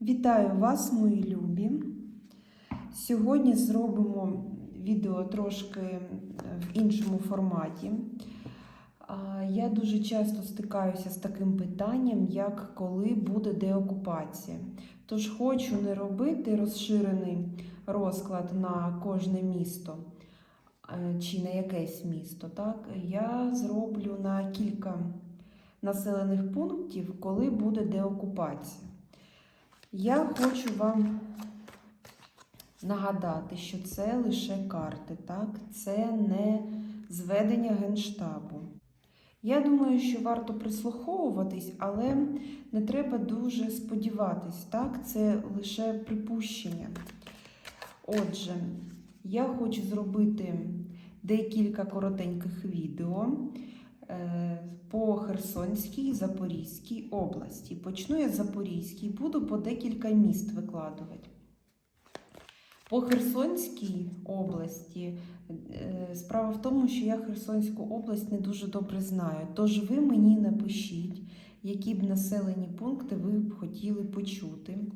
Вітаю вас, мої любі. Сьогодні зробимо відео трошки е, в іншому форматі. Я дуже часто стикаюся з таким питанням, як коли буде деокупація. Тож хочу не робити розширений розклад на кожне місто е, чи на якесь місто. Так? Я зроблю на кілька населених пунктів, коли буде деокупація. Я хочу вам нагадати, що це лише карти, так? Це не зведення Генштабу. Я думаю, що варто прислуховуватись, але не треба дуже сподіватись, так? Це лише припущення. Отже, я хочу зробити декілька коротеньких відео по Херсонській Запорізькій області. Почну я з Запорізькій, буду по декілька міст викладувати. По Херсонській області е, справа в тому, що я Херсонську область не дуже добре знаю. Тож ви мені напишіть, які б населені пункти ви б хотіли почути е,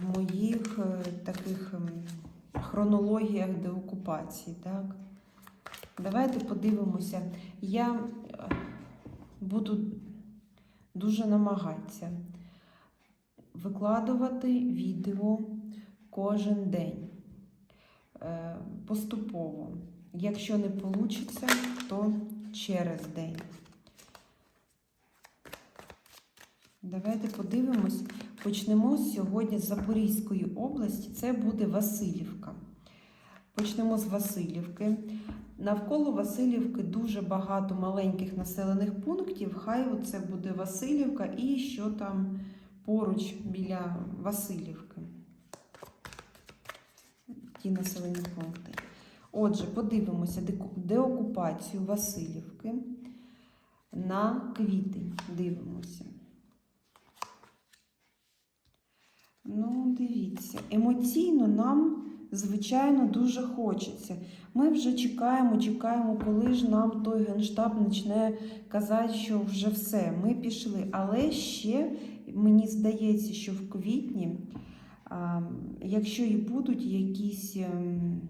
в моїх е, таких ем, хронологіях деокупації. Так? Давайте подивимося. Я е, буду дуже намагатися викладувати відео кожен день е, поступово. Якщо не вийде, то через день. Давайте подивимось. Почнемо сьогодні з Запорізької області. Це буде Васильівка. Почнемо з Васильівки. Навколо Васильівки дуже багато маленьких населених пунктів. Хай це буде Васильівка і що там поруч біля Васильівки. Ті населені пункти. Отже, подивимося деокупацію Васильівки на квітень. Дивимося. Ну, дивіться, емоційно нам, звичайно, дуже хочеться. Ми вже чекаємо, чекаємо, коли ж нам той генштаб почне казати, що вже все, ми пішли. Але ще мені здається, що в квітні, якщо і будуть якісь ем,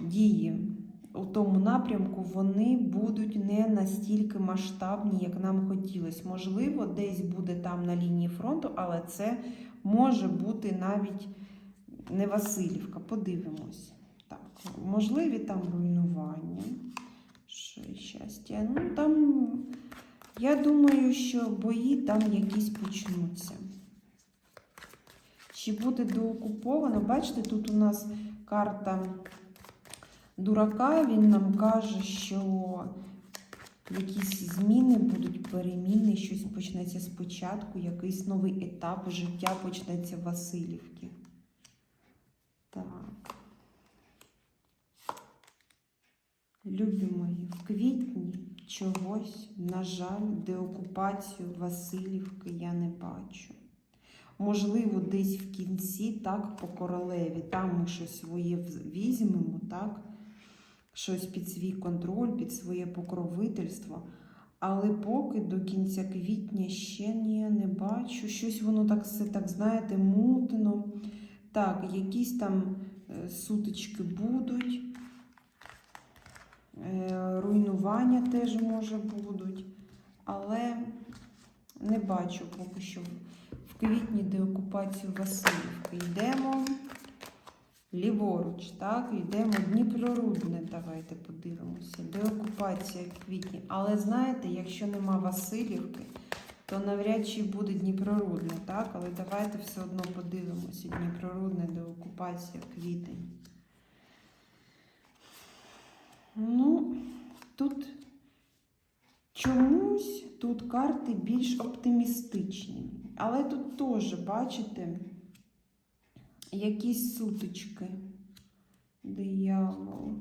дії у тому напрямку, вони будуть не настільки масштабні, як нам хотілося. Можливо, десь буде там на лінії фронту, але це може бути навіть не Васильівка. Подивимось. Так, можливі там руйнування. Що щастя. Ну, там, я думаю, що бої там якісь почнуться. Чи буде доокуповано? Бачите, тут у нас карта дурака, він нам каже, що якісь зміни будуть, переміни, щось почнеться спочатку, якийсь новий етап життя почнеться в Васильівці. Так. Любі мої, в квітні чогось, на жаль, деокупацію Васильівки я не бачу. Можливо, десь в кінці, так, по королеві, там ми щось своє візьмемо, так, щось під свій контроль, під своє покровительство. Але поки до кінця квітня ще ні, не бачу. Щось воно так все, так, знаєте, мутно. Так, якісь там е, сутички будуть. Е, Руйнування теж може будуть. Але не бачу поки що в квітні деокупацію Васильівки. Йдемо ліворуч, так, йдемо Дніпрорудне. Давайте подивимося. Деокупація квітні. Але знаєте, якщо нема Васильівки, то навряд чи буде Дніпрорудне, так? Але давайте все одно подивимося. Дніпрорудне деокупація квітень. Ну, тут чомусь тут карти більш оптимістичні. Але тут теж, бачите, якісь сутички. Диявол.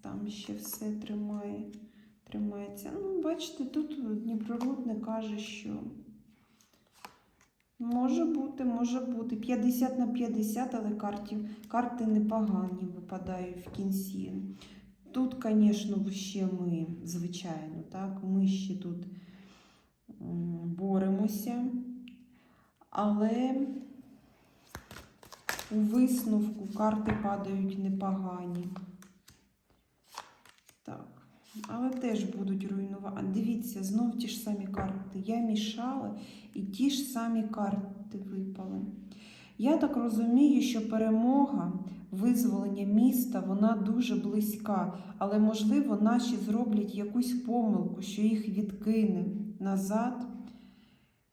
Там ще все тримає, тримається. Ну, бачите, тут Дніпрорудне каже, що може бути, може бути. 50 на 50, але карті, карти непогані випадають в кінці. Тут, звісно, ще ми, звичайно, так, ми ще тут боремося. Але у висновку карти падають непогані. Але теж будуть руйнувати. Дивіться, знов ті ж самі карти. Я мішала, і ті ж самі карти випали. Я так розумію, що перемога, визволення міста, вона дуже близька, але, можливо, наші зроблять якусь помилку, що їх відкине назад,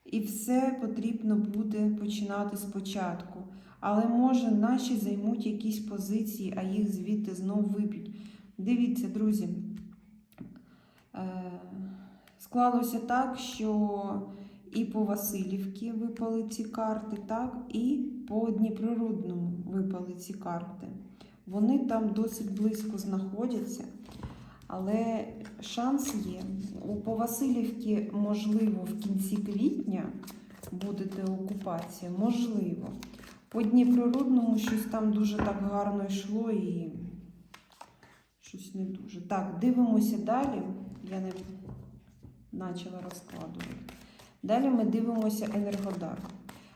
і все потрібно буде починати спочатку. Але може наші займуть якісь позиції, а їх звідти знов виб'ють. Дивіться, друзі. Е, Склалося так, що і по Васильівці випали ці карти, так, і по Дніпрорудному випали ці карти. Вони там досить близько знаходяться, але шанс є. По Васильівці, можливо, в кінці квітня буде деокупація, можливо. По Дніпрорудному щось там дуже так гарно йшло і щось не дуже. Так, дивимося далі. Я не почала розкладувати. Далі ми дивимося Енергодар.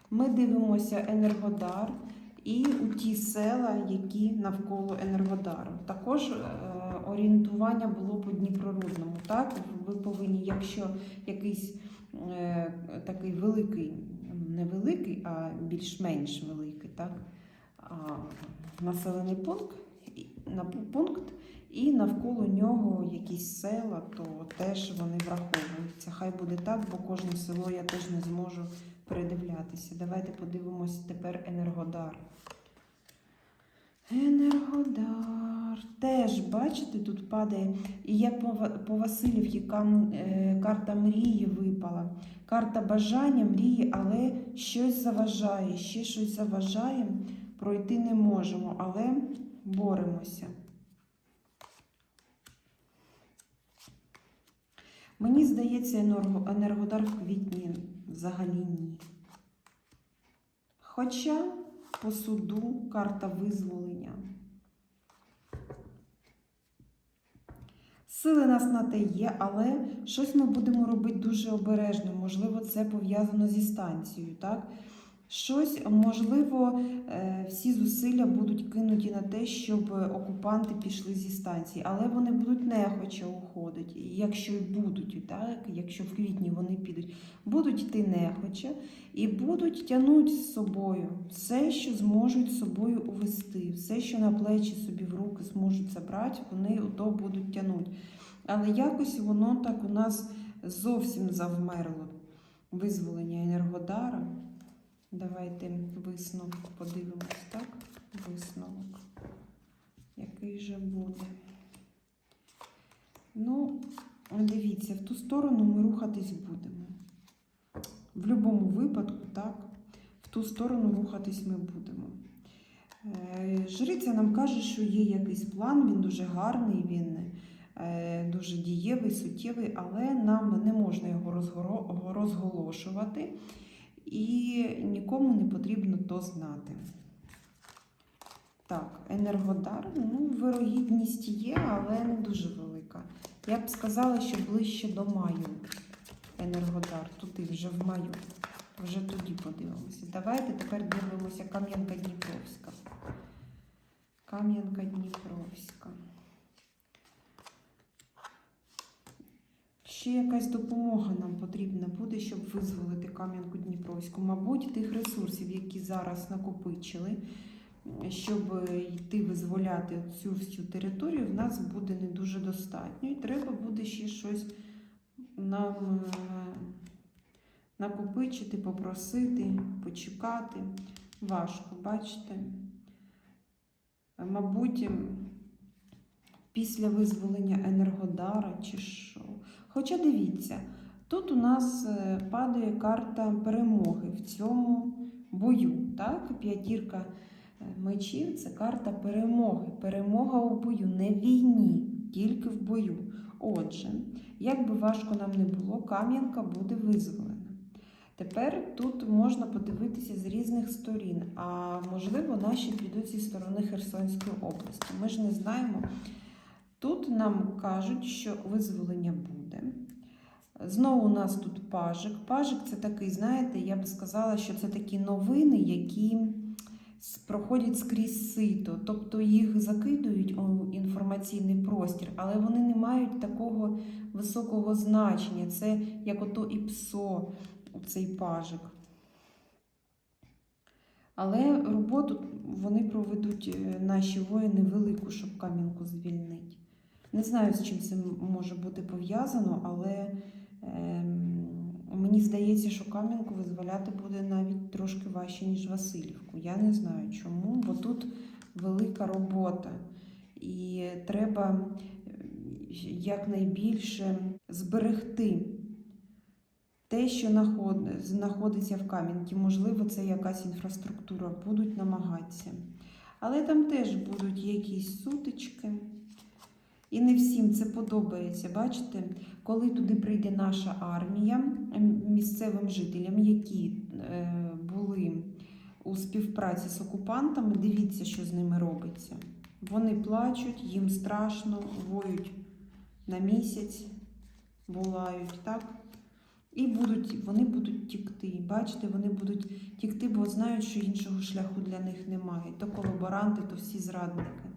Ми дивимося Енергодар і у ті села, які навколо Енергодару. Також е, орієнтування було по Дніпрорудному. Так? Ви повинні, якщо якийсь е, такий великий, не великий, а більш-менш великий, так? а, населений пункт, на пункт, і навколо нього якісь села, то теж вони враховуються. Хай буде так, бо кожне село я теж не зможу передивлятися. Давайте подивимося тепер Енергодар. Енергодар. Теж, бачите, тут падає. І як по Васильівці е, карта мрії випала. Карта бажання, мрії, але щось заважає, ще щось заважає. Пройти не можемо, але боремося. Мені здається, Енергодар в квітні взагалі ні. Хоча по суду карта визволення. Сили нас на те є, але щось ми будемо робити дуже обережно. Можливо, це пов'язано зі станцією, так? Щось, можливо, е, всі зусилля будуть кинуті на те, щоб окупанти пішли зі станції, але вони будуть нехоче уходити, якщо будуть, так? якщо в квітні вони підуть, будуть йти нехоче і будуть тягнути з собою все, що зможуть з собою увести, все, що на плечі собі в руки зможуть забрати, вони то будуть тягнути. Але якось воно так у нас зовсім завмерло. Визволення Енергодара. Давайте висновок подивимось, так? Висновок. Який же буде? Ну, дивіться, в ту сторону ми рухатись будемо. В будь-якому випадку, так, в ту сторону рухатись ми будемо. Е, Жриця нам каже, що є якийсь план, він дуже гарний, він е, дуже дієвий, суттєвий, але нам не можна його розголошувати і нікому не потрібно то знати. Так, Енергодар, ну, вирогідність є, але не дуже велика. Я б сказала, що ближче до маю. Енергодар, туди вже в маю. Вже тоді подивимося. Давайте тепер дивимося Кам'янка Дніпровська. Кам'янка Дніпровська. Ще якась допомога нам потрібна буде, щоб визволити Кам'янку Дніпровську. Мабуть, тих ресурсів, які зараз накопичили, щоб йти визволяти цю всю територію, в нас буде не дуже достатньо. І треба буде ще щось нам е, накопичити, попросити, почекати. Важко, бачите? Мабуть, після визволення Енергодара чи що. Хоча дивіться, тут у нас е, падає карта перемоги в цьому бою. Так? П'ятірка е, мечів це карта перемоги. Перемога у бою, не в війні, тільки в бою. Отже, як би важко нам не було, Кам'янка буде визволена. Тепер тут можна подивитися з різних сторін, а можливо, наші підуть зі сторони Херсонської області. Ми ж не знаємо. Тут нам кажуть, що визволення буде. Знову у нас тут пажик. Пажик це такий, знаєте, я би сказала, що це такі новини, які проходять скрізь сито. Тобто їх закидують у інформаційний простір, але вони не мають такого високого значення. Це як ото і псо, цей пажик. Але роботу вони проведуть е, наші воїни велику, щоб кам'янку звільнити. Не знаю, з чим це може бути пов'язано, але мені здається, що Кам'янку визволяти буде навіть трошки важче, ніж Васильівку. Я не знаю чому, бо тут велика робота. І треба якнайбільше зберегти те, що знаходиться в Кам'янці. Можливо, це якась інфраструктура, будуть намагатися. Але там теж будуть якісь сутички. І не всім це подобається. Бачите, коли туди прийде наша армія місцевим жителям, які е, були у співпраці з окупантами, дивіться, що з ними робиться. Вони плачуть, їм страшно, воють на місяць, волають, так? І будуть, вони будуть тікти. Бачите, вони будуть тікти, бо знають, що іншого шляху для них немає. То колаборанти, то всі зрадники.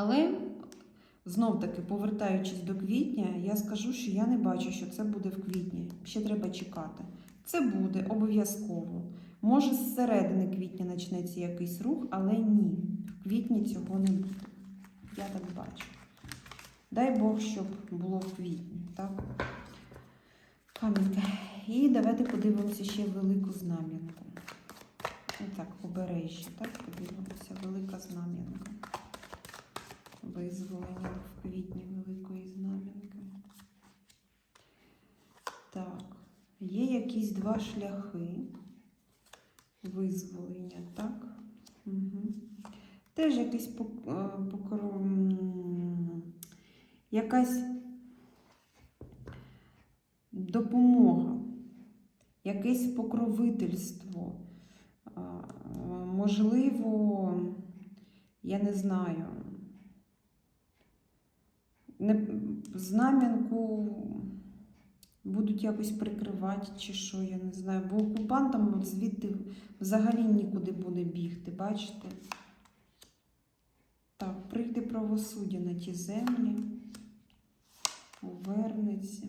Але знов таки, повертаючись до квітня, я скажу, що я не бачу, що це буде в квітні. Ще треба чекати. Це буде обов'язково. Може, з середини квітня почнеться якийсь рух, але ні. В квітні цього не буде. Я так бачу. Дай Бог, щоб було в квітні, так? Камінка. І давайте подивимося ще велику знам'янку. Так, побережжя, так, подивимося, велика знам'янка. Визволення в квітні великої знам'янки. Так, є якісь два шляхи визволення, так? Угу. Теж якийсь е, покро- якась допомога, якесь покровительство. Можливо, я не знаю. Не, знам'янку будуть якось прикривати, чи що, я не знаю. Бо окупантам звідти взагалі нікуди буде бігти, бачите? Так, прийде правосуддя на ті землі, повернеться.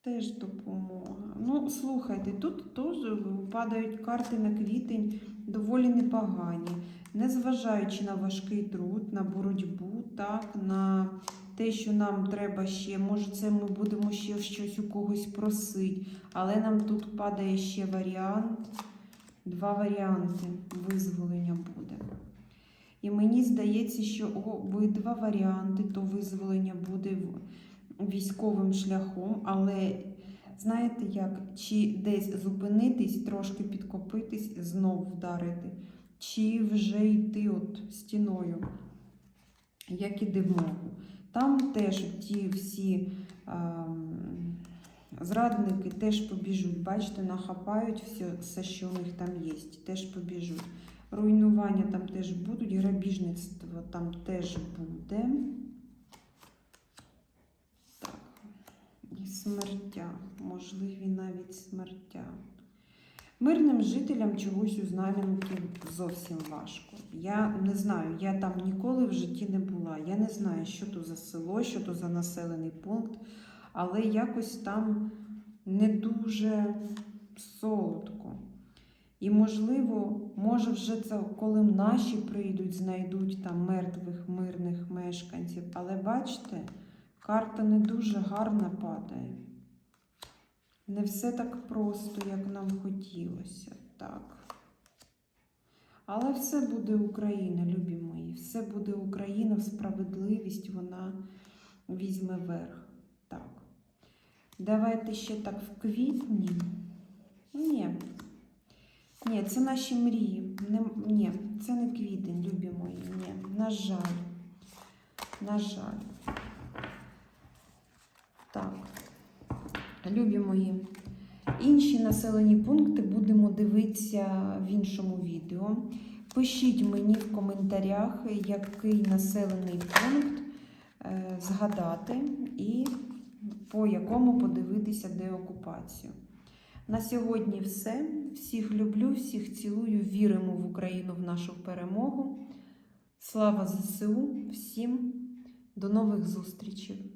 Теж допомога. Ну, слухайте, тут теж падають карти на квітень доволі непогані, незважаючи на важкий труд, на боротьбу, так, на те, що нам треба ще, може, це ми будемо ще щось у когось просити, але нам тут падає ще варіант, два варіанти визволення буде. І мені здається, що обидва варіанти, то визволення буде військовим шляхом, але знаєте як, чи десь зупинитись, трошки підкопитись, знов вдарити, чи вже йти от стіною, як іде в. Там теж ті всі ем, зрадники теж побіжуть, бачите, нахапають все, все, що у них там є, теж побіжуть. Руйнування там теж будуть, грабіжництво там теж буде. Так. І смертя, можливі навіть смертя. Мирним жителям чогось у Знам'янки зовсім важко. Я не знаю, я там ніколи в житті не була. Я не знаю, що то за село, що то за населений пункт, але якось там не дуже солодко. І, можливо, може вже це, коли наші прийдуть, знайдуть там мертвих мирних мешканців. Але бачите, карта не дуже гарна падає. Не все так просто, як нам хотілося. Так. Але все буде Україна, любі мої. Все буде Україна, справедливість вона візьме верх. Так. Давайте ще так в квітні. Ні. Ні, це наші мрії. Не, ні, це не квітень, любі мої. Ні, на жаль. На жаль. Так. Любі мої. Інші населені пункти будемо дивитися в іншому відео. Пишіть мені в коментарях, який населений пункт е, згадати і по якому подивитися деокупацію. На сьогодні все. Всіх люблю, всіх цілую, віримо в Україну, в нашу перемогу. Слава ЗСУ! Всім до нових зустрічей!